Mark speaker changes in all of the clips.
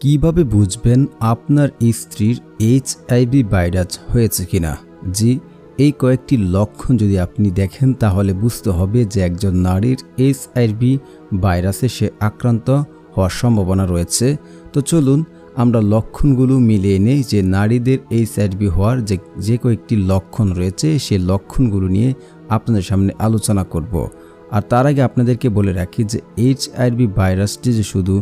Speaker 1: কীভাবে বুঝবেন আপনার স্ত্রীর এইচআইভি ভাইরাস হয়েছে কিনা? জি, এই কয়েকটি লক্ষণ যদি আপনি দেখেন, তাহলে বুঝতে হবে যে একজন নারীর এইচআইভি ভাইরাসে সে আক্রান্ত হওয়ার সম্ভাবনা রয়েছে। তো চলুন আমরা লক্ষণগুলো মিলিয়ে নেই যে নারীদের এইচআইভি হওয়ার যে যে কয়েকটি লক্ষণ রয়েছে সেই লক্ষণগুলো নিয়ে আপনাদের সামনে আলোচনা করব। আর তার আগে আপনাদেরকে বলে রাখি যে এইচআইভি ভাইরাসটি যে শুধু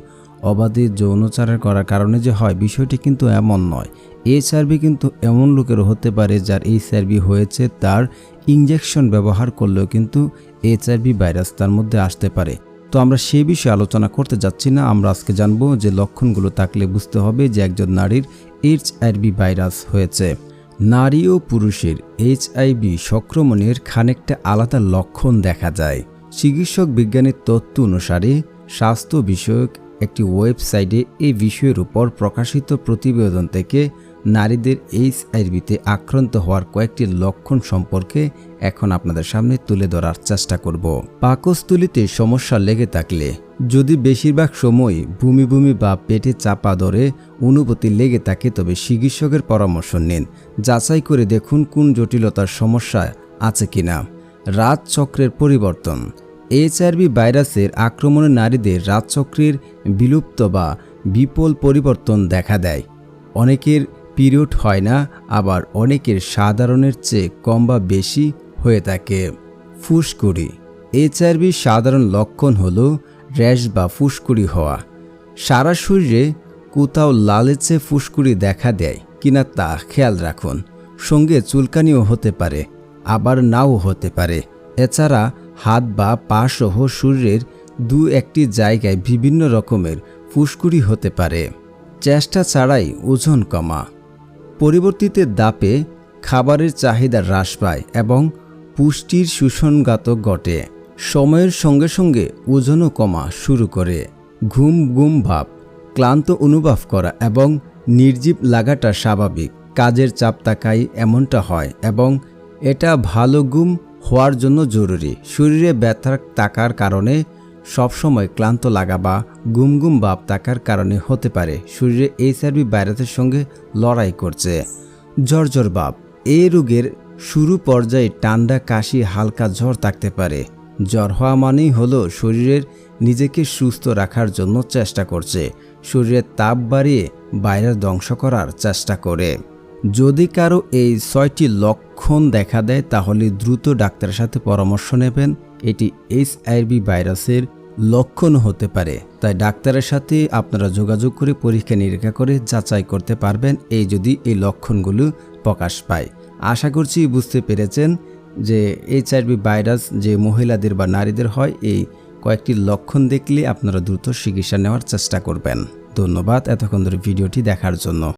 Speaker 1: অবাধে যৌনচার করার কারণে যে হয়, বিষয়টি কিন্তু এমন নয়। এইচআরভি কিন্তু এমন লোকেরও হতে পারে যার এইচআরভি হয়েছে, তার ইঞ্জেকশন ব্যবহার করলেও কিন্তু এইচআরভি ভাইরাস তার মধ্যে আসতে পারে। তো আমরা সেই বিষয়ে আলোচনা করতে যাচ্ছি না, আমরা আজকে জানব যে লক্ষণগুলো থাকলে বুঝতে হবে যে একজন নারীর এইচআইভি ভাইরাস হয়েছে। নারী ও পুরুষের এইচআইভি সংক্রমণের খানিকটা আলাদা লক্ষণ দেখা যায়। চিকিৎসক বিজ্ঞানের তথ্য অনুসারে স্বাস্থ্য বিষয়ক একটি ওয়েবসাইটে এই বিষয়ের উপর প্রকাশিত প্রতিবেদন থেকে নারীদের এইচআইভিতে আক্রান্ত হওয়ার কয়েকটি লক্ষণ সম্পর্কে এখন আপনাদের সামনে তুলে ধরার চেষ্টা করব। পাকস্থলিতে সমস্যা লেগে থাকলে যদি বেশিরভাগ সময় ভূমি ভূমি বা পেটে চাপা ধরে অনুভূতি লেগে থাকে, তবে চিকিৎসকের পরামর্শ নিন। যাচাই করে দেখুন কোন জটিলতার সমস্যা আছে কিনা। রাত চক্রের পরিবর্তন। এইচআরভি ভাইরাসের আক্রমণে নারীদের রাজচক্রের বিলুপ্ত বা বিপুল পরিবর্তন দেখা দেয়। অনেকের পিরিয়ড হয় না, আবার অনেকের সাধারণের চেয়ে কম বা বেশি হয়ে থাকে। ফুসকুড়ি। এইচআরভির সাধারণ লক্ষণ হল র্যাশ বা ফুসকুড়ি হওয়া। সারা শরীরে কোথাও লালেচে ফুসকুড়ি দেখা দেয় কিনা তা খেয়াল রাখুন। সঙ্গে চুলকানিও হতে পারে, আবার নাও হতে পারে। এছাড়া হাত বা পা সহ শরীরের দু একটি জায়গায় বিভিন্ন রকমের ফুসকুড়ি হতে পারে। চেষ্টা ছাড়াই ওজন কমা। পরিবর্তিত দাপে খাবারের চাহিদা হ্রাস পায় এবং পুষ্টির শোষণঘাত ঘটে। সময়ের সঙ্গে সঙ্গে ওজনও কমা শুরু করে। ঘুম ঘুম ভাব, ক্লান্ত অনুভব করা এবং নির্জীব লাগাটা স্বাভাবিক। কাজের চাপ তাকাই এমনটা হয় এবং এটা ভালো ঘুম হওয়ার জন্য জরুরি। শরীরে ব্যথা থাকার কারণে সবসময় ক্লান্ত লাগা বা গুম গুম ভাব থাকার কারণে হতে পারে। শরীরে এইচআরভি ভাইরাসের সঙ্গে লড়াই করছে। জ্বর ভাব। এই রোগের শুরু পর্যায়ে ঠান্ডা, কাশি, হালকা জ্বর থাকতে পারে। জ্বর হওয়া মানেই হলো শরীরের নিজেকে সুস্থ রাখার জন্য চেষ্টা করছে। শরীরের তাপ বাড়িয়ে ভাইরাস ধ্বংস করার চেষ্টা করে। যদি কারও এই ছয়টি লক্ষণ দেখা দেয়, তাহলে দ্রুত ডাক্তারের সাথে পরামর্শ নেবেন। এটি এইচআইভি ভাইরাসের লক্ষণ হতে পারে। তাই ডাক্তারের সাথে আপনারা যোগাযোগ করে পরীক্ষা নিরীক্ষা করে যাচাই করতে পারবেন, এই যদি এই লক্ষণগুলো প্রকাশ পায়। আশা করছি বুঝতে পেরেছেন যে এইচআইভি ভাইরাস যে মহিলাদের বা নারীদের হয়, এই কয়েকটি লক্ষণ দেখলে আপনারা দ্রুত চিকিৎসা নেওয়ার চেষ্টা করবেন। ধন্যবাদ এতক্ষণ ধরে ভিডিওটি দেখার জন্য।